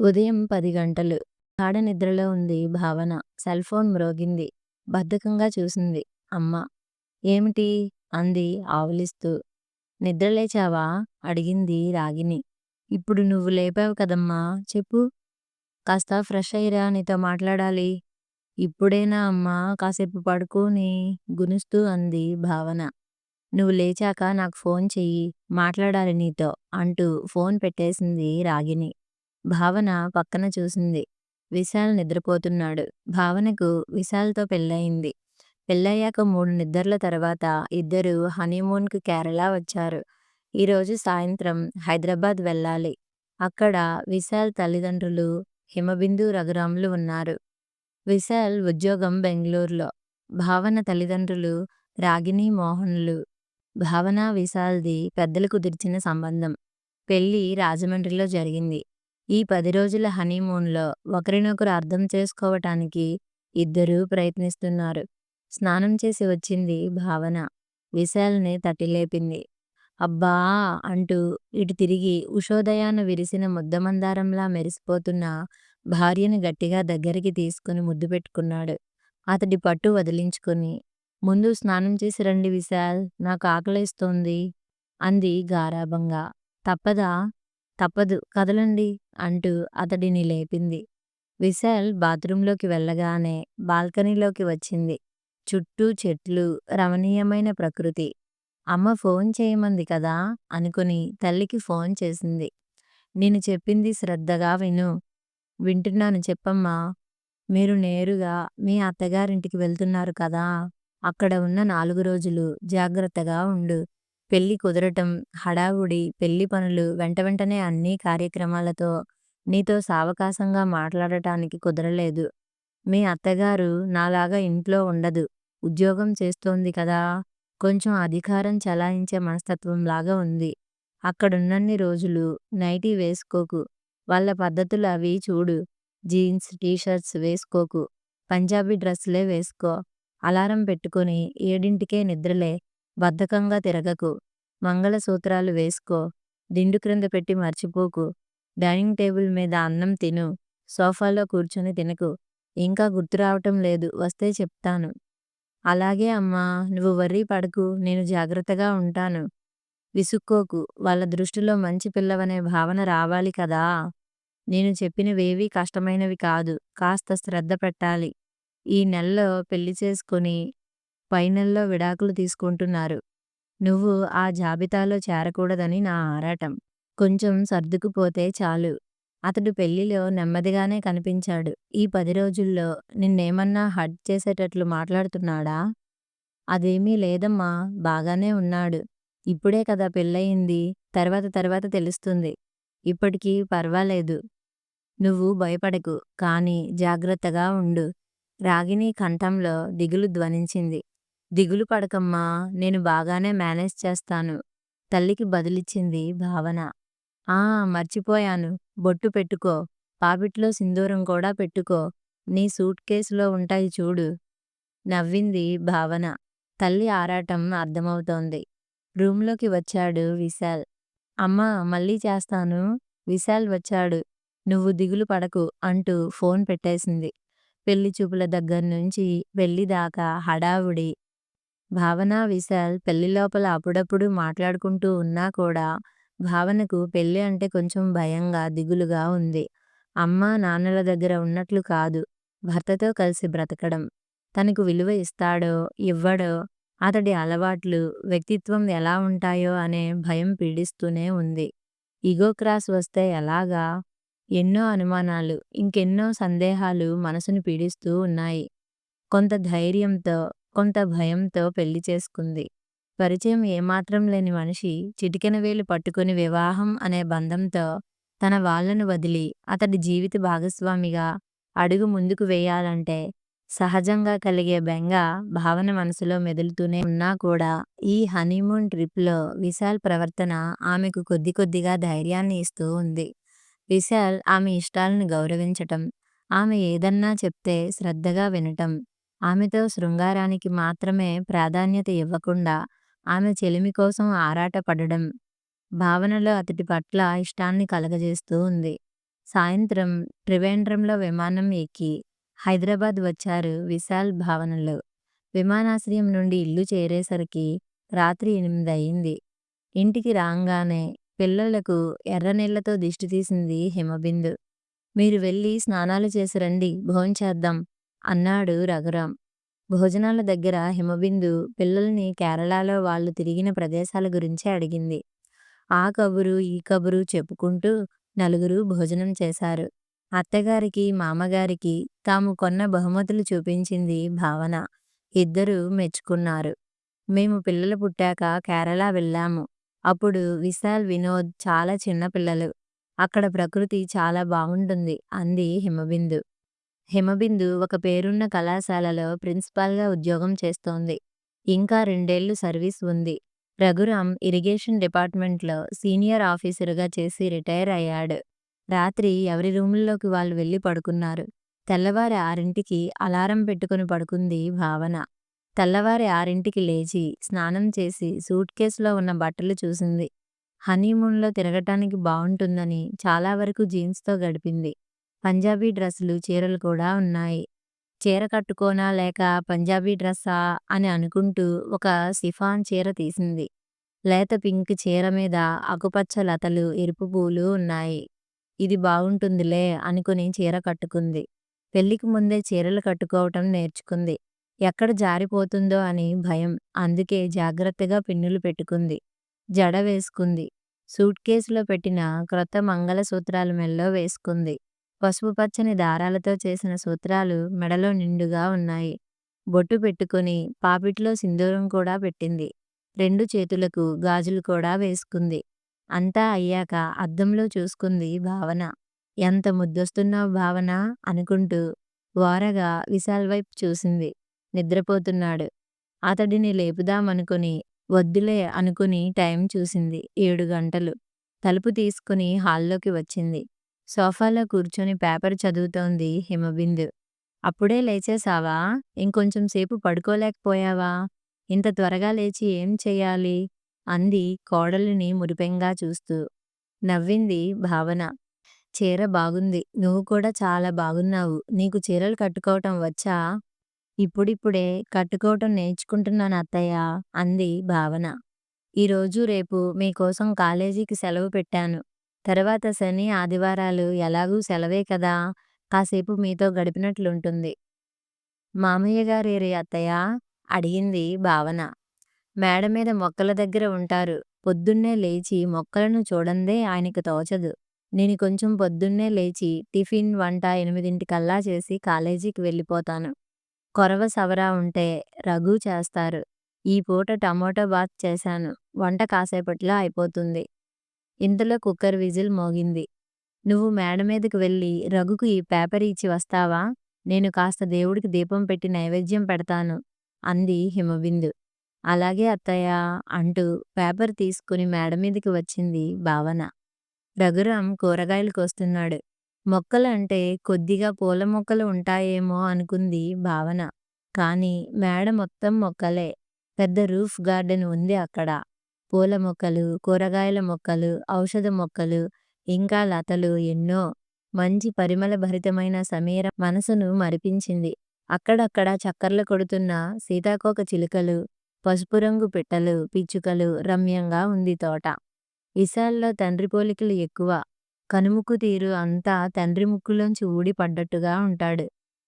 ఉదయం పది గంటలు. గాఢ నిద్రలో ఉంది భావన. సెల్ఫోన్ మ్రోగింది. బద్ధకంగా చూసింది. అమ్మ. ఏమిటి? అంది ఆవులిస్తూ. నిద్రలేచావా? అడిగింది రాగిని. ఇప్పుడు నువ్వు లేపావు కదమ్మా! చెప్పు. కాస్త ఫ్రెష్ అయ్యిరా నీతో మాట్లాడాలి. ఇప్పుడేనా అమ్మా కాసేపు పడుకోని గునుస్తూ అంది భావన. నువ్వు లేచాక నాకు ఫోన్ చెయ్యి. మాట్లాడాలి నీతో అంటూ ఫోన్ పెట్టేసింది రాగిని. భావన పక్కన చూసింది. విశాల్ నిద్రపోతున్నాడు. భావనకు విశాల్తో పెళ్ళయింది. పెళ్ళయ్యాక మూడు నిద్దర్ల తర్వాత ఇద్దరూ హనీమూన్కు కేరళ వచ్చారు. ఈరోజు సాయంత్రం హైదరాబాద్ వెళ్ళాలి. అక్కడ విశాల్ తల్లిదండ్రులు హిమబిందు రఘురాములు ఉన్నారు. విశాల్ ఉద్యోగం బెంగళూరులో భావన తల్లిదండ్రులు రాగిణి మోహన్లు. భావన విశాల్ది పెద్దలు కుదిర్చిన సంబంధం. పెళ్ళి రాజమండ్రిలో జరిగింది. ఈ పది రోజుల హనీమూన్లో ఒకరినొకరు అర్థం చేసుకోవటానికి ఇద్దరూ ప్రయత్నిస్తున్నారు. స్నానం చేసి వచ్చింది భావన. విశాల్ని తటిలేపింది. అబ్బా అంటూ ఇటు తిరిగి ఉషోదయాన విరిసిన ముద్దమందారంలా మెరిసిపోతున్న భార్యని గట్టిగా దగ్గరికి తీసుకుని ముద్దు పెట్టుకున్నాడు. అతడి పట్టు వదిలించుకుని ముందు స్నానం చేసి రండి విశాల్. నాకు ఆకలేస్తోంది అంది గారాబంగా. తప్పదా? తప్పదు కదలండి అంటూ అతడిని లేపింది. విశాల్ బాత్రూంలోకి వెళ్ళగానే బాల్కనీలోకి వచ్చింది. చుట్టూ చెట్లు, రమణీయమైన ప్రకృతి. అమ్మ ఫోన్ చేయమంది కదా అనుకుని తల్లికి ఫోన్ చేసింది. నేను చెప్పింది శ్రద్ధగా విను. వింటున్నాను చెప్పమ్మా. మీరు నేరుగా మీ అత్తగారింటికి వెళ్తున్నారు కదా. అక్కడ ఉన్న నాలుగు రోజులు జాగ్రత్తగా ఉండు. పెళ్ళి కుదరటం, హడావుడి, పెళ్ళి పనులు వెంట వెంటనే అన్ని కార్యక్రమాలతో నీతో సావకాశంగా మాట్లాడటానికి కుదరలేదు. మీ అత్తగారు నాలాగా ఇంట్లో ఉండదు. ఉద్యోగం చేస్తోంది కదా. కొంచెం అధికారం చలాయించే మనస్తత్వంలాగా ఉంది. అక్కడున్నన్ని రోజులు నైటీ వేసుకోకు. వాళ్ళ పద్ధతులు అవి చూడు. జీన్స్, టీషర్ట్స్ వేసుకోకు. పంజాబీ డ్రస్సులే వేసుకో. అలారం పెట్టుకుని ఏడింటికే నిద్రలే. బద్ధకంగా తిరగకు. మంగళసూత్రాలు వేసుకో. దిండు క్రింద పెట్టి మర్చిపోకు. డైనింగ్ టేబుల్ మీద అన్నం తిను. సోఫాలో కూర్చుని తినకు. ఇంకా గుర్తురావటం లేదు వస్తే చెప్తాను. అలాగే అమ్మా నువ్వు వర్రీ పడకు నేను జాగ్రత్తగా ఉంటాను. విసుక్కోకు. వాళ్ళ దృష్టిలో మంచి పిల్లవనే భావన రావాలి కదా. నేను చెప్పినవేవీ కష్టమైనవి కాదు. కాస్త శ్రద్ధ పెట్టాలి. ఈ నెల్లో పెళ్ళి ఫైనల్లో విడాకులు తీసుకుంటున్నారు. నువ్వు ఆ జాబితాలో చేరకూడదని నా ఆరాటం. కొంచెం సర్దుకుపోతే చాలు. అతడు పెళ్ళిలో నెమ్మదిగానే కనిపించాడు. ఈ పది రోజుల్లో నిన్నేమన్నా హట్ చేసేటట్లు మాట్లాడుతున్నాడా? అదేమీ లేదమ్మా బాగానే ఉన్నాడు. ఇప్పుడే కదా పెళ్ళయింది. తర్వాత తర్వాత తెలుస్తుంది. ఇప్పటికీ పర్వాలేదు. నువ్వు భయపడకు. కానీ జాగ్రత్తగా ఉండు. రాగిణి కంఠంలో దిగులు ధ్వనించింది. దిగులు పడకమ్మా నేను బాగానే మేనేజ్ చేస్తాను. తల్లికి బదులిచ్చింది భావన. ఆ మర్చిపోయాను. బొట్టు పెట్టుకో. పాపిట్లో సింధూరం కూడా పెట్టుకో. నీ సూట్ కేసులో ఉంటాయి చూడు. నవ్వింది భావన. తల్లి ఆరాటం అర్థమవుతోంది. రూంలోకి వచ్చాడు విశాల్. అమ్మా మళ్ళీ చేస్తాను. విశాల్ వచ్చాడు. నువ్వు దిగులు పడకు అంటూ ఫోన్ పెట్టేసింది. పెళ్ళి చూపుల దగ్గర్నుంచి పెళ్ళి దాకా హడావుడి. భావన, విశాల్ పెళ్ళి లోపల అప్పుడప్పుడు మాట్లాడుకుంటూ ఉన్నా కూడా భావనకు పెళ్ళి అంటే కొంచెం భయంగా, దిగులుగా ఉంది. అమ్మ నాన్నల దగ్గర ఉన్నట్లు కాదు. భర్తతో కలిసి బ్రతకడం. తనకు విలువ ఇస్తాడో, ఇవ్వడో, అతడి అలవాట్లు, వ్యక్తిత్వం ఎలా ఉంటాయో అనే భయం పీడిస్తూనే ఉంది. ఇగో క్రాస్ వస్తే ఎలాగా? ఎన్నో అనుమానాలు, ఇంకెన్నో సందేహాలు మనసును పీడిస్తూ ఉన్నాయి. కొంత ధైర్యంతో, కొంత భయంతో పెళ్ళి చేసుకుంది. పరిచయం ఏమాత్రం లేని మనిషి చిటికెన వేలు పట్టుకుని వివాహం అనే బంధంతో తన వాళ్ళను వదిలి అతడి జీవిత భాగస్వామిగా అడుగు ముందుకు వేయాలంటే సహజంగా కలిగే బెంగ భావన మనసులో మెదులుతూనే ఉన్నా కూడా ఈ హనీమూన్ ట్రిప్లో విశాల్ ప్రవర్తన ఆమెకు కొద్ది కొద్దిగా ధైర్యాన్ని ఇస్తూ ఉంది. విశాల్ ఆమె ఇష్టాలను గౌరవించటం, ఆమె ఏదన్నా చెప్తే శ్రద్ధగా వినటం, ఆమెతో శృంగారానికి మాత్రమే ప్రాధాన్యత ఇవ్వకుండా ఆమె చెలిమి కోసం ఆరాటపడడం భావనలో అతడి పట్ల ఇష్టాన్ని కలగజేస్తూ ఉంది. సాయంత్రం త్రివేంద్రంలో విమానం ఎక్కి హైదరాబాద్ వచ్చారు విశాల్ భావనలు. విమానాశ్రయం నుండి ఇల్లు చేరేసరికి రాత్రి ఎనిమిదయింది. ఇంటికి రాంగానే పిల్లలకు ఎర్రనీళ్ళతో దిష్టి తీసింది హిమబిందు. మీరు వెళ్ళి స్నానాలు చేసి రండి భోంచేద్దాం అన్నాడు రఘురాం. భోజనాల దగ్గర హిమబిందు పిల్లల్ని కేరళలో వాళ్ళు తిరిగిన ప్రదేశాల గురించి అడిగింది. ఆ కబురు ఈ కబురు చెప్పుకుంటూ నలుగురు భోజనం చేశారు. అత్తగారికి మామగారికి తాము కొన్న బహుమతులు చూపించింది భావన. ఇద్దరూ మెచ్చుకున్నారు. మేము పిల్లలు పుట్టాక కేరళ వెళ్ళాము. అప్పుడు విశాల్ వినోద్ చాలా చిన్న పిల్లలు. అక్కడ ప్రకృతి చాలా బావుంటుంది అంది హిమబిందు. హిమబిందు ఒక పేరున్న కళాశాలలో ప్రిన్సిపాల్గా ఉద్యోగం చేస్తోంది. ఇంకా రెండేళ్ళు సర్వీస్ ఉంది. రఘురాం ఇరిగేషన్ డిపార్ట్మెంట్లో సీనియర్ ఆఫీసరుగా చేసి రిటైర్ అయ్యాడు. రాత్రి ఎవరి రూముల్లోకి వాళ్ళు వెళ్ళి పడుకున్నారు. తెల్లవారి ఆరింటికి అలారం పెట్టుకుని పడుకుంది భావన. తెల్లవారి ఆరింటికి లేచి స్నానం చేసి సూట్ కేసులో ఉన్న బట్టలు చూసింది. హనీమూన్లో తిరగటానికి బావుంటుందని చాలా వరకు జీన్స్తో గడిపింది. పంజాబీ డ్రస్సులు చీరలు కూడా ఉన్నాయి. చీర కట్టుకోనా లేక పంజాబీ డ్రస్సా అని అనుకుంటూ ఒక సిఫాన్ చీర తీసింది. లేత పింక్ చీర మీద ఆకుపచ్చ లతలు ఎరుపు పూలు ఉన్నాయి. ఇది బాగుంటుందిలే అనుకుని చీర కట్టుకుంది. పెళ్ళికి ముందే చీరలు కట్టుకోవటం నేర్చుకుంది. ఎక్కడ జారిపోతుందో అని భయం. అందుకే జాగ్రత్తగా పిన్నులు పెట్టుకుంది. జడ వేసుకుంది. సూట్ కేసులో పెట్టిన క్రొత్త మంగళసూత్రాలు మెల్లో వేసుకుంది. పసుపు పచ్చని దారాలతో చేసిన సూత్రాలు మెడలో నిండుగా ఉన్నాయి. బొట్టు పెట్టుకుని పాపిట్లో సింధూరం కూడా పెట్టింది. రెండు చేతులకు గాజులు కూడా వేసుకుంది. అంతా అయ్యాక అద్దంలో చూసుకుంది భావన. ఎంత ముద్దొస్తున్నావ్ భావనా అనుకుంటూ ఓరగా విశాల్ వైపు చూసింది. నిద్రపోతున్నాడు. అతడిని లేపుదామనుకుని వద్దులే అనుకుని టైం చూసింది. ఏడు గంటలు. తలుపు తీసుకుని హాల్లోకి వచ్చింది. సోఫాలో కూర్చొని పేపర్ చదువుతోంది హిమబిందు. అప్పుడే లేచేశావా? ఇంకొంచెం సేపు పడుకోలేకపోయావా? ఇంత త్వరగా లేచి ఏం చెయ్యాలి? అంది కోడలిని మురిపెంగా చూస్తూ. నవ్వింది భావన. చీర బాగుంది. నువ్వు కూడా చాలా బాగున్నావు. నీకు చీరలు కట్టుకోవటం వచ్చా? ఇప్పుడిప్పుడే కట్టుకోవటం నేర్చుకుంటున్నాను అత్తయ్యా అంది భావన. ఈరోజు రేపు మీకోసం కాలేజీకి సెలవు పెట్టాను. తర్వాత శని, ఆదివారాలు ఎలాగూ సెలవే కదా! కాసేపు మీతో గడిపినట్లుంటుంది. మామయ్య గారేరి అత్తయ్య అడిగింది భావన. మేడ మీద మొక్కల దగ్గర ఉంటారు. పొద్దున్నే లేచి మొక్కలను చూడందే ఆయనకు తోచదు. నేను కొంచెం పొద్దున్నే లేచి టిఫిన్, వంట ఎనిమిదింటికల్లా చేసి కాలేజీకి వెళ్ళిపోతాను. కొరవ సవరా ఉంటే రఘు చేస్తారు. ఈ పూట టమోటా బాత్ చేశాను. వంట కాసేపట్లో అయిపోతుంది. ఇంతలో కుక్కర్ విజిల్ మోగింది. నువ్వు మేడ మీదకి వెళ్ళి రఘుకు ఈ పేపర్ ఇచ్చి వస్తావా? నేను కాస్త దేవుడికి దీపం పెట్టి నైవేద్యం పెడతాను అంది హిమబిందు. అలాగే అత్తయ్య అంటూ పేపర్ తీసుకుని మేడమీదికి వచ్చింది భావన. రఘురాం కూరగాయలు కోస్తున్నాడు. మొక్కలు అంటే కొద్దిగా పూల మొక్కలు ఉంటాయేమో అనుకుంది భావన. కానీ మేడ మొత్తం మొక్కలే. పెద్ద రూఫ్ గార్డెన్ ఉంది అక్కడ. పూల మొక్కలు, కూరగాయల మొక్కలు, ఔషధ మొక్కలు, ఇంకా లతలు ఎన్నో. మంచి పరిమళ భరితమైన సమీర మనసును మరిపించింది. అక్కడక్కడ చక్కర్లు కొడుతున్న సీతాకోక చిలుకలు, పసుపు రంగు పిట్టలు, పిచ్చుకలు రమ్యంగా ఉంది తోట. విశాల్లో తండ్రి పోలికలు ఎక్కువ. కనుముక్కు తీరు అంతా తండ్రి ముక్కులోంచి ఊడి పడ్డట్టుగా ఉంటాడు.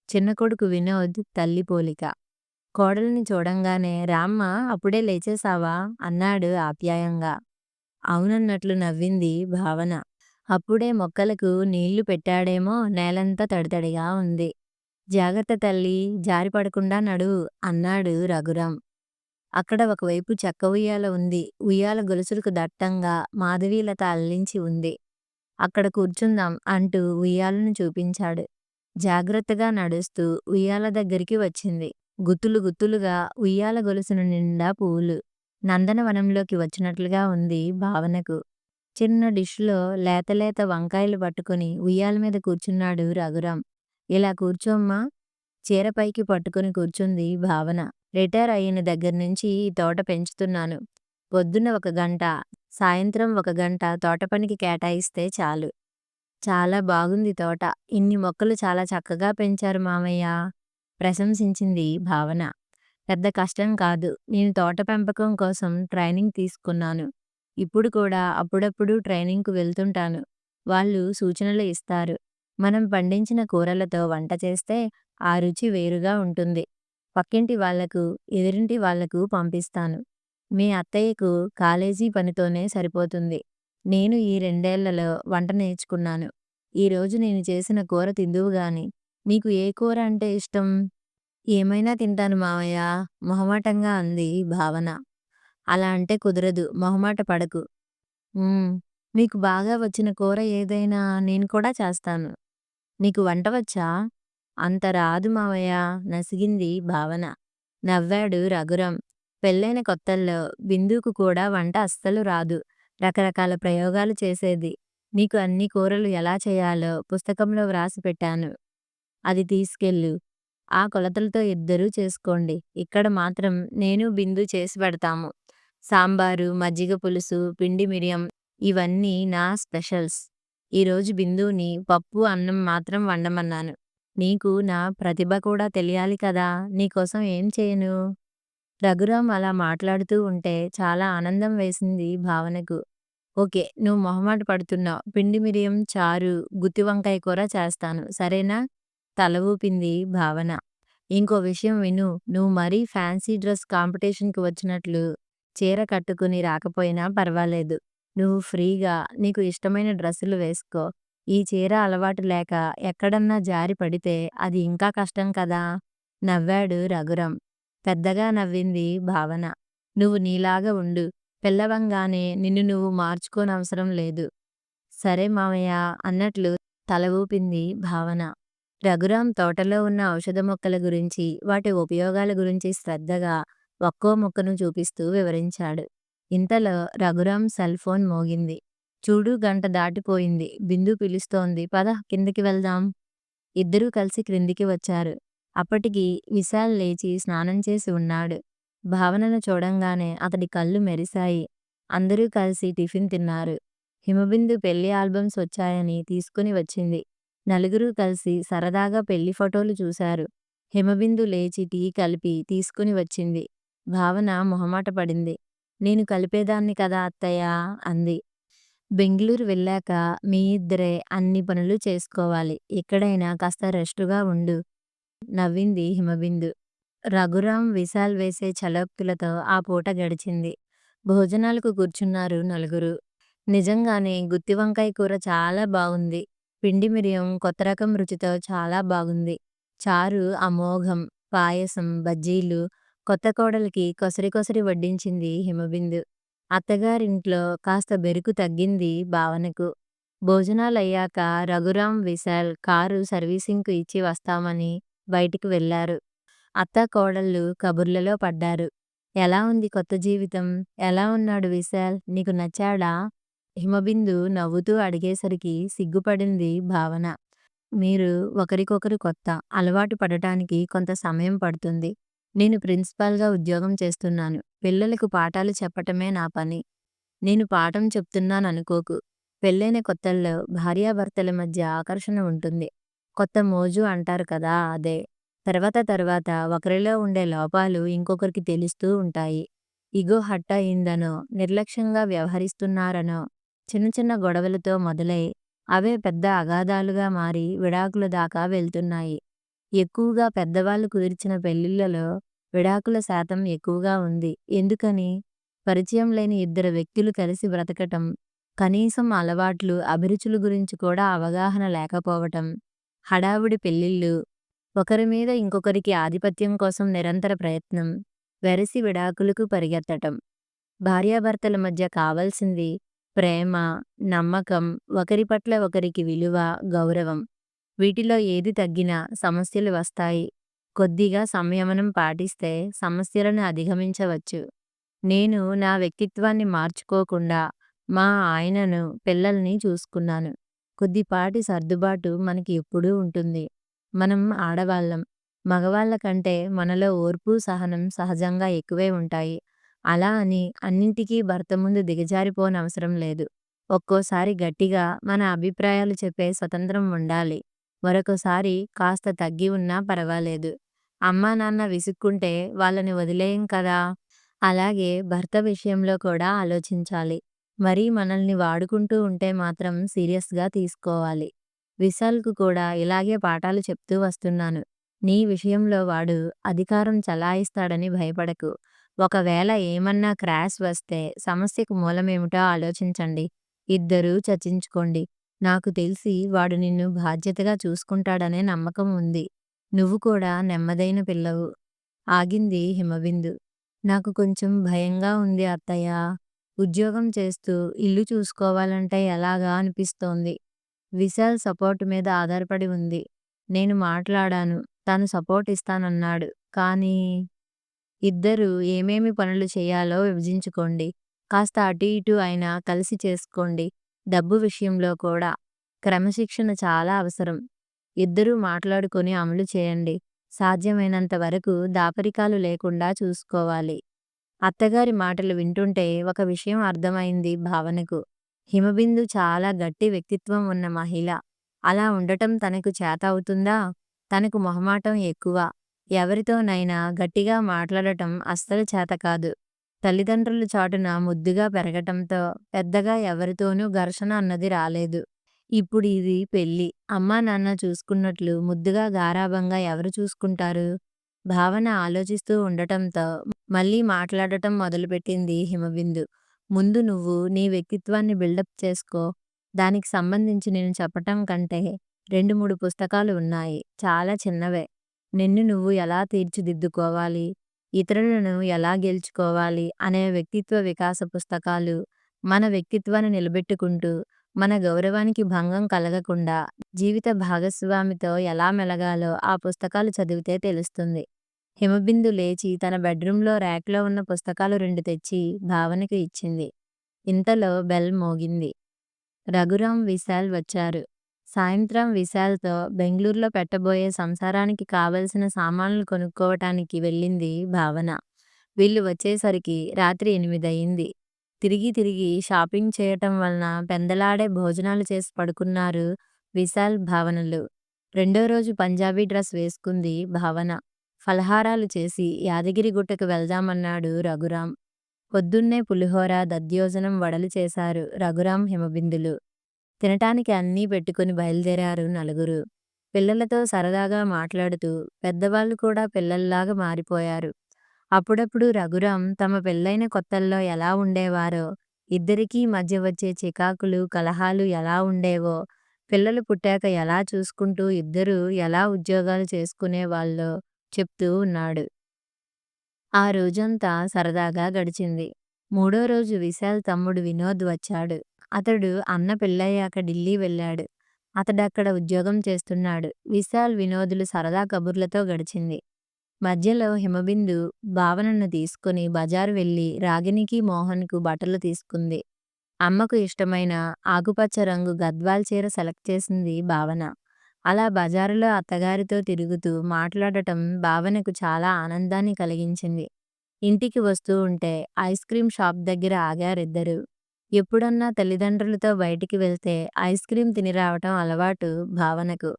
చిన్న కొడుకు వినోద్ తల్లి పోలిక. కోడల్ని చూడంగానే రామ్మ అప్పుడే లేచేశావా? అన్నాడు ఆప్యాయంగా. అవునన్నట్లు నవ్వింది భావన. అప్పుడే మొక్కలకు నీళ్ళు పెట్టాడేమో నేలంతా తడితడిగా ఉంది. జాగ్రత్త తల్లి జారిపడకుండా నడు అన్నాడు రఘురాం. అక్కడ ఒకవైపు చెక్క ఉయ్యాల ఉంది. ఉయ్యాల గొలుసులకు దట్టంగా మాధవీలత అల్లించి ఉంది. అక్కడ కూర్చుందాం అంటూ ఉయ్యాలను చూపించాడు. జాగ్రత్తగా నడుస్తూ ఉయ్యాల దగ్గరికి వచ్చింది. గుత్తులు గుత్తులుగా ఉయ్యాల గొలుసును నిండా పువ్వులు. నందనవనంలోకి వచ్చినట్లుగా ఉంది భావనకు. చిన్న డిష్లో లేతలేత వంకాయలు పట్టుకుని ఉయ్యాల మీద కూర్చున్నాడు రఘురాం. ఇలా కూర్చోమ్మా చీర పైకి పట్టుకుని కూర్చుంది భావన. రిటైర్ అయిన దగ్గర నుంచి ఈ తోట పెంచుతున్నాను. పొద్దున్న ఒక గంట, సాయంత్రం ఒక గంట తోట పనికి కేటాయిస్తే చాలు. చాలా బాగుంది తోట. ఇన్ని మొక్కలు చాలా చక్కగా పెంచారు మామయ్య. ప్రశంసించింది భావన. పెద్ద కష్టం కాదు. నేను తోట పెంపకం కోసం ట్రైనింగ్ తీసుకున్నాను. ఇప్పుడు కూడా అప్పుడప్పుడు ట్రైనింగ్‌కు వెళ్తుంటాను. వాళ్ళు సూచనలు ఇస్తారు. మనం పండించిన కూరలతో వంట చేస్తే ఆ రుచి వేరుగా ఉంటుంది. పక్కింటి వాళ్ళకు, ఎదురింటి వాళ్ళకు పంపిస్తాను. మీ అత్తయ్యకు కాలేజీ పనితోనే సరిపోతుంది. నేను ఈ రెండేళ్ళలో వంట నేర్చుకున్నాను. ఈరోజు నేను చేసిన కూర తిందువుగాని నీకు ఏ కూర అంటే ఇష్టం? ఏమైనా తింటాను మావయ్య మొహమాటంగా అంది భావన. అలా అంటే కుదరదు. మొహమాట పడకు. హ్మ్. మీకు బాగా వచ్చిన కూర ఏదైనా నేను కూడా చేస్తాను. నీకు వంట వచ్చా? అంత రాదు మావయ్య నసిగింది భావన. నవ్వాడు రఘురాం. పెళ్ళైన కొత్తల్లో బిందుకు కూడా వంట అస్సలు రాదు. రకరకాల ప్రయోగాలు చేసేది. నీకు అన్ని కూరలు ఎలా చేయాలో పుస్తకంలో వ్రాసి పెట్టాను. అది తీసుకెళ్ళు. ఆ కొలతలతో ఇద్దరూ చేసుకోండి. ఇక్కడ మాత్రం నేను బిందు చేసి పెడతాము. సాంబారు, మజ్జిగ పులుసు, పిండి మిరియం ఇవన్నీ నా స్పెషల్స్. ఈరోజు బిందుని పప్పు, అన్నం మాత్రం వండమన్నాను. నీకు నా ప్రతిభ కూడా తెలియాలి కదా! నీకోసం ఏం చేయను? రఘురాం అలా మాట్లాడుతూ ఉంటే చాలా ఆనందం వేసింది భావనకు. ఓకే. నువ్వు మొహమాట పడుతున్నావు. పిండి మిరియం చారు, గుత్తి వంకాయ కూర చేస్తాను. సరేనా? తల ఊపింది భావన. ఇంకో విషయం విను. నువ్వు మరీ ఫ్యాన్సీ డ్రెస్ కాంపిటీషన్‌కి వచ్చినట్లు చీర కట్టుకుని రాకపోయినా పర్వాలేదు. నువ్వు ఫ్రీగా నీకు ఇష్టమైన డ్రెస్సులు వేసుకో. ఈ చీర అలవాటు లేక ఎక్కడన్నా జారి పడితే అది ఇంకా కష్టం కదా! నవ్వాడు రఘురం పెద్దగా నవ్వింది భావన. నువ్వు నీలాగా ఉండు. పిల్లవంగానే నిన్ను నువ్వు మార్చుకోనవసరం లేదు. సరే మామయ్య అన్నట్లు తల ఊపింది భావన. రఘురాం తోటలో ఉన్న ఔషధ మొక్కల గురించి, వాటి ఉపయోగాల గురించి శ్రద్ధగా ఒక్కో మొక్కను చూపిస్తూ వివరించాడు. ఇంతలో రఘురాం సెల్ ఫోన్ మోగింది. చూడు గంట దాటిపోయింది. బిందు పిలుస్తోంది. పద కిందకి వెళ్దాం. ఇద్దరూ కలిసి క్రిందికి వచ్చారు. అప్పటికి విశాల్ లేచి స్నానం చేసి ఉన్నాడు. భావనను చూడంగానే అతడి కళ్ళు మెరిశాయి. అందరూ కలిసి టిఫిన్ తిన్నారు. హిమబిందు పెళ్ళి ఆల్బమ్స్ వచ్చాయని తీసుకుని వచ్చింది. నలుగురూ కలిసి సరదాగా పెళ్ళి ఫోటోలు చూశారు. హిమబిందు లేచి టీ కలిపి తీసుకుని వచ్చింది. భావన మొహమాట పడింది. నేను కలిపేదాన్ని కదా అత్తయ్యా అంది. బెంగుళూరు వెళ్ళాక మీ ఇద్దరే అన్ని పనులు చేసుకోవాలి. ఎక్కడైనా కాస్త రెస్టుగా ఉండు. నవ్వింది హిమబిందు. రఘురాం, విశాల్ వేసే ఛలోక్తులతో ఆ పూట గడిచింది. భోజనాలకు కూర్చున్నారు నలుగురు. నిజంగానే గుత్తి వంకాయ కూర చాలా బాగుంది. పిండి మిరియం కొత్త రకం రుచితో చాలా బాగుంది. చారు అమోఘం. పాయసం, బజ్జీలు కొత్త కోడలికి కొసరి కొసరి వడ్డించింది హిమబిందు. అత్తగారింట్లో కాస్త బెరుకు తగ్గింది భావనకు. భోజనాలయ్యాక రఘురాం, విశాల్ కారు సర్వీసింగ్‌కు ఇచ్చి వస్తామని బయటికి వెళ్ళారు. అత్తా కోడళ్ళు కబుర్లలో పడ్డారు. ఎలా ఉంది కొత్త జీవితం? ఎలా ఉన్నాడు విశాల్? నీకు నచ్చాడా? హిమబిందు నవ్వుతూ అడిగేసరికి సిగ్గుపడింది భావన. మీరు ఒకరికొకరు కొత్త. అలవాటు పడటానికి కొంత సమయం పడుతుంది. నేను ప్రిన్సిపాల్‌గా ఉద్యోగం చేస్తున్నాను. పిల్లలకు పాఠాలు చెప్పటమే నా పని. నేను పాఠం చెప్తున్నాననుకోకు. పెళ్ళైన కొత్తల్లో భార్యాభర్తల మధ్య ఆకర్షణ ఉంటుంది. కొత్త మోజు అంటారు కదా అదే. తర్వాత తర్వాత ఒకరిలో ఉండే లోపాలు ఇంకొకరికి తెలుస్తూ ఉంటాయి. ఇగో హర్ట్ అయిందనో, నిర్లక్ష్యంగా వ్యవహరిస్తున్నారనో చిన్న చిన్న గొడవలతో మొదలై అవే పెద్ద అగాధాలుగా మారి విడాకుల దాకా వెళ్తున్నాయి. ఎక్కువగా పెద్దవాళ్ళు కుదిర్చిన పెళ్ళిళ్ళలో విడాకుల శాతం ఎక్కువగా ఉంది. ఎందుకని? పరిచయం లేని ఇద్దరు వ్యక్తులు కలిసి బ్రతకటం, కనీసం అలవాట్లు, అభిరుచుల గురించి కూడా అవగాహన లేకపోవటం, హడావుడి పెళ్ళిళ్ళు, ఒకరి మీద ఇంకొకరికి ఆధిపత్యం కోసం నిరంతర ప్రయత్నం, వెరసి విడాకులకు పరిగెత్తటం. భార్యాభర్తల మధ్య కావాల్సింది ప్రేమ, నమ్మకం, ఒకరి పట్ల ఒకరికి విలువ, గౌరవం. వీటిలో ఏది తగ్గినా సమస్యలు వస్తాయి. కొద్దిగా సంయమనం పాటిస్తే సమస్యలను అధిగమించవచ్చు. నేను నా వ్యక్తిత్వాన్ని మార్చుకోకుండా మా ఆయనను, పిల్లల్ని చూసుకున్నాను. కొద్దిపాటి సర్దుబాటు మనకి ఎప్పుడూ ఉంటుంది. మనం ఆడవాళ్ళం. మగవాళ్ళ కంటే మనలో ఓర్పు, సహనం సహజంగా ఎక్కువే ఉంటాయి. అలా అని అన్నింటికీ భర్త ముందు దిగజారిపోనవసరం లేదు. ఒక్కోసారి గట్టిగా మన అభిప్రాయాలు చెప్పే స్వతంత్రం ఉండాలి. మరొకసారి కాస్త తగ్గి ఉన్నా పరవాలేదు. అమ్మా నాన్న విసుక్కుంటే వాళ్ళని వదిలేయం కదా! అలాగే భర్త విషయంలో కూడా ఆలోచించాలి. మరీ మనల్ని వాడుకుంటూ ఉంటే మాత్రం సీరియస్‌గా తీసుకోవాలి. విశాల్‌కు కూడా ఇలాగే పాఠాలు చెప్తూ వస్తున్నాను. నీ విషయంలో వాడు అధికారం చలాయిస్తాడని భయపడకు. ఒకవేళ ఏమన్నా క్రాష్ వస్తే సమస్యకు మూలమేమిటో ఆలోచించండి. ఇద్దరూ చర్చించుకోండి. నాకు తెలిసి వాడు నిన్ను బాధ్యతగా చూసుకుంటాడనే నమ్మకం ఉంది. నువ్వు కూడా నెమ్మదైన పిల్లవు. ఆగింది హిమబిందు. నాకు కొంచెం భయంగా ఉంది అత్తయ్యా! ఉద్యోగం చేస్తూ ఇల్లు చూసుకోవాలంటే ఎలాగా అనిపిస్తోంది. విశాల్ సపోర్ట్ మీద ఆధారపడి ఉంది. నేను మాట్లాడాను. తను సపోర్ట్ ఇస్తానన్నాడు. కానీ ఇద్దరూ ఏమేమి పనులు చెయ్యాలో విభజించుకోండి. కాస్త అటూ ఇటూ అయినా కలిసి చేసుకోండి. డబ్బు విషయంలో కూడా. క్రమశిక్షణ చాలా అవసరం. ఇద్దరూ మాట్లాడుకొని అమలు చేయండి. సాధ్యమైనంత వరకు దాపరికాలు లేకుండా చూసుకోవాలి. అత్తగారి మాటలు వింటుంటే ఒక విషయం అర్థమైంది భావనకు. హిమబిందు చాలా గట్టి వ్యక్తిత్వం ఉన్న మహిళ. అలా ఉండటం తనకు చేత అవుతుందా? తనకు మొహమాటం ఎక్కువ. ఎవరితోనైనా గట్టిగా మాట్లాడటం అస్సలు చేతకాదు. తల్లిదండ్రుల చాటున ముద్దుగా పెరగటంతో పెద్దగా ఎవరితోనూ ఘర్షణ అన్నది రాలేదు. ఇప్పుడు ఇది పెళ్ళి. అమ్మా నాన్న చూసుకున్నట్లు ముద్దుగా గారాబంగా ఎవరు చూసుకుంటారు? భావన ఆలోచిస్తూ ఉండటంతో మళ్ళీ మాట్లాడటం మొదలుపెట్టింది హిమబిందు. ముందు నువ్వు నీ వ్యక్తిత్వాన్ని బిల్డప్ చేసుకో. దానికి సంబంధించి నేను చెప్పటం కంటే రెండు మూడు పుస్తకాలు ఉన్నాయి. చాలా చిన్నవే. నిన్ను నువ్వు ఎలా తీర్చిదిద్దుకోవాలి, ఇతరులను ఎలా గెలుచుకోవాలి అనే వ్యక్తిత్వ వికాస పుస్తకాలు, మన వ్యక్తిత్వాన్ని నిలబెట్టుకుంటూ, మన గౌరవానికి భంగం కలగకుండా జీవిత భాగస్వామితో ఎలా మెలగాలో ఆ పుస్తకాలు చదివితే తెలుస్తుంది. హిమబిందు లేచి తన బెడ్రూంలో ర్యాక్‌లో ఉన్న పుస్తకాలు రెండు తెచ్చి భావనకు ఇచ్చింది. ఇంతలో బెల్ మోగింది. రఘురాం, విశాల్ వచ్చారు. సాయంత్రం విశాల్‌తో బెంగుళూరులో పెట్టబోయే సంసారానికి కావలసిన సామాన్లు కొనుక్కోవటానికి వెళ్ళింది భావన. వీళ్ళు వచ్చేసరికి రాత్రి ఎనిమిదయింది. తిరిగి తిరిగి షాపింగ్ చేయటం వలన పెందలాడే భోజనాలు చేసి పడుకున్నారు విశాల్, భావనలు. రెండో రోజు పంజాబీ డ్రెస్ వేసుకుంది భావన. ఫలహారాలు చేసి యాదగిరిగుట్టకు వెళ్దామన్నాడు రఘురాం. పొద్దున్నే పులిహోర, దధ్యోజనం, వడలు చేశారు రఘురాం, హిమబిందులు. తినటానికి అన్నీ పెట్టుకుని బయలుదేరారు నలుగురు. పిల్లలతో సరదాగా మాట్లాడుతూ పెద్దవాళ్ళు కూడా పిల్లల్లాగా మారిపోయారు. అప్పుడప్పుడు రఘురాం తమ పెళ్ళైన కొత్తల్లో ఎలా ఉండేవారో, ఇద్దరికీ మధ్య వచ్చే చికాకులు, కలహాలు ఎలా ఉండేవో, పిల్లలు పుట్టాక ఎలా చూసుకుంటూ ఇద్దరూ ఎలా ఉద్యోగాలు చేసుకునేవాళ్ళో చెప్తూ ఉన్నాడు. ఆ రోజంతా సరదాగా గడిచింది. మూడో రోజు విశాల్ తమ్ముడు వినోద్ వచ్చాడు. అతడు అన్న పెళ్ళయ్యాక ఢిల్లీ వెళ్ళాడు. అతడక్కడ ఉద్యోగం చేస్తున్నాడు. విశాల్, వినోదులు సరదా కబుర్లతో గడిచింది. మధ్యలో హిమబిందు భావనను తీసుకుని బజారు వెళ్ళి రాగిణికి, మోహన్‌కు బట్టలు తీసుకుంది. అమ్మకు ఇష్టమైన ఆకుపచ్చ రంగు గద్వాల్ చీర సెలెక్ట్ చేసింది భావన. అలా బజారులో అత్తగారితో తిరుగుతూ మాట్లాడటం భావనకు చాలా ఆనందాన్ని కలిగించింది. ఇంటికి వస్తూ ఉంటే ఐస్ క్రీం షాప్ దగ్గర ఆగారిద్దరూ. ఎప్పుడన్నా తల్లిదండ్రులతో బయటికి వెళ్తే ఐస్ క్రీమ్ తిని రావటం అలవాటు భావనకు.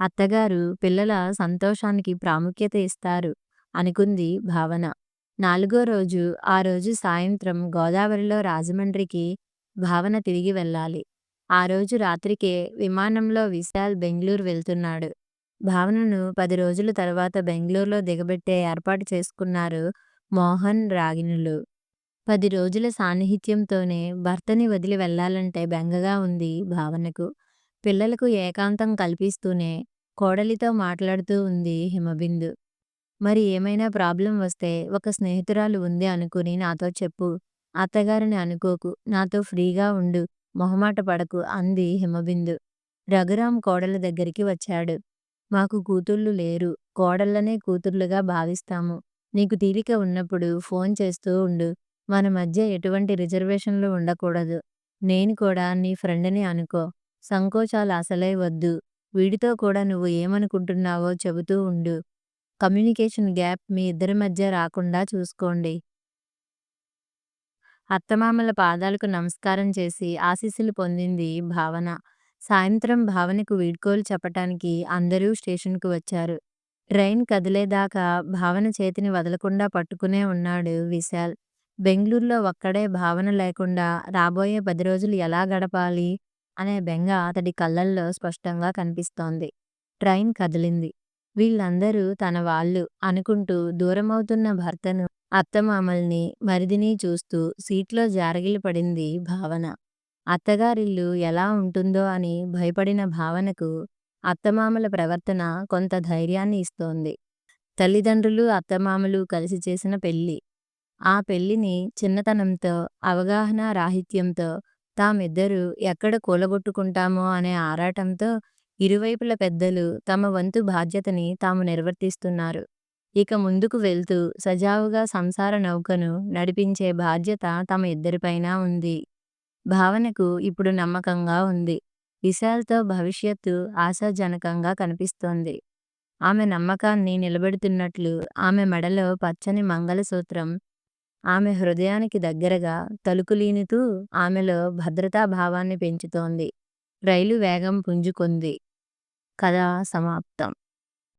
అత్తగారు పిల్లల సంతోషానికి ప్రాముఖ్యత ఇస్తారు అనుకుంది భావన. నాలుగో రోజు ఆ రోజు సాయంత్రం గోదావరిలో రాజమండ్రికి భావన తిరిగి వెళ్ళాలి. ఆ రోజు రాత్రికే విమానంలో విశాల్ బెంగుళూరు వెళ్తున్నాడు. భావనను పది రోజుల తర్వాత బెంగుళూరులో దిగబెట్టే ఏర్పాటు చేసుకున్నారు మోహన్, రాగిణులు. పది రోజుల సాన్నిహిత్యంతోనే భర్తని వదిలి వెళ్ళాలంటే బెంగగా ఉంది భావనకు. పిల్లలకు ఏకాంతం కల్పిస్తూనే కోడలితో మాట్లాడుతూ ఉంది హిమబిందు. మరి ఏమైనా ప్రాబ్లమ్ వస్తే ఒక స్నేహితురాలు ఉంది అనుకుని నాతో చెప్పు. అత్తగారిని అనుకోకు. నాతో ఫ్రీగా ఉండు. మొహమాట పడకు అంది హిమబిందు. రఘురాం కోడలి దగ్గరికి వచ్చాడు. మాకు కూతుళ్ళు లేరు. కోడళ్ళనే కూతుర్లుగా భావిస్తాము. నీకు తీరిక ఉన్నప్పుడు ఫోన్ చేస్తూ ఉండు. మన మధ్య ఎటువంటి రిజర్వేషన్లు ఉండకూడదు. నేను కూడా నీ ఫ్రెండ్‌ని అనుకో. సంకోచాలు అసలే వద్దు. వీడితో కూడా నువ్వు ఏమనుకుంటున్నావో చెబుతూ ఉండు. కమ్యూనికేషన్ గ్యాప్ మీ ఇద్దరి మధ్య రాకుండా చూసుకోండి. అత్తమామల పాదాలకు నమస్కారం చేసి ఆశీస్సులు పొందింది భావన. సాయంత్రం భావనకు వీడ్కోలు చెప్పటానికి అందరూ స్టేషన్‌కు వచ్చారు. ట్రైన్ కదిలేదాకా భావన చేతిని వదలకుండా పట్టుకునే ఉన్నాడు విశాల్. బెంగుళూరులో ఒక్కడే భావన లేకుండా రాబోయే పది రోజులు ఎలా గడపాలి అనే బెంగ అతడి కళ్ళల్లో స్పష్టంగా కనిపిస్తోంది. ట్రైన్ కదిలింది. వీళ్ళందరూ తన వాళ్ళు అనుకుంటూ దూరమవుతున్న భర్తను, అత్తమామల్ని, మరిదిని చూస్తూ సీట్లో జారగిలపడింది భావన. అత్తగారిల్లు ఎలా ఉంటుందో అని భయపడిన భావనకు అత్తమామల ప్రవర్తన కొంత ధైర్యాన్ని ఇస్తోంది. తల్లిదండ్రులు, అత్తమామలు కలిసి చేసిన పెళ్ళి. ఆ పెళ్ళిని చిన్నతనంతో, అవగాహన రాహిత్యంతో, తామిద్దరూ ఎక్కడ కూలగొట్టుకుంటామో అనే ఆరాటంతో ఇరువైపుల పెద్దలు తమ వంతు బాధ్యతని తాము నిర్వర్తిస్తున్నారు. ఇక ముందుకు వెళ్తూ సజావుగా సంసార నౌకను నడిపించే బాధ్యత తమ ఇద్దరిపైనా ఉంది. భావనకు ఇప్పుడు నమ్మకంగా ఉంది. విశాల్‌తో భవిష్యత్తు ఆశాజనకంగా కనిపిస్తోంది. ఆమె నమ్మకాన్ని నిలబెడుతున్నట్లు ఆమె మెడలో పచ్చని మంగళసూత్రం ఆమె హృదయానికి దగ్గరగా తలుకులీనుతూ ఆమెలో భద్రతా భావాన్ని పెంచుతోంది. రైలు వేగం పుంజుకుంది కథ సమాప్తం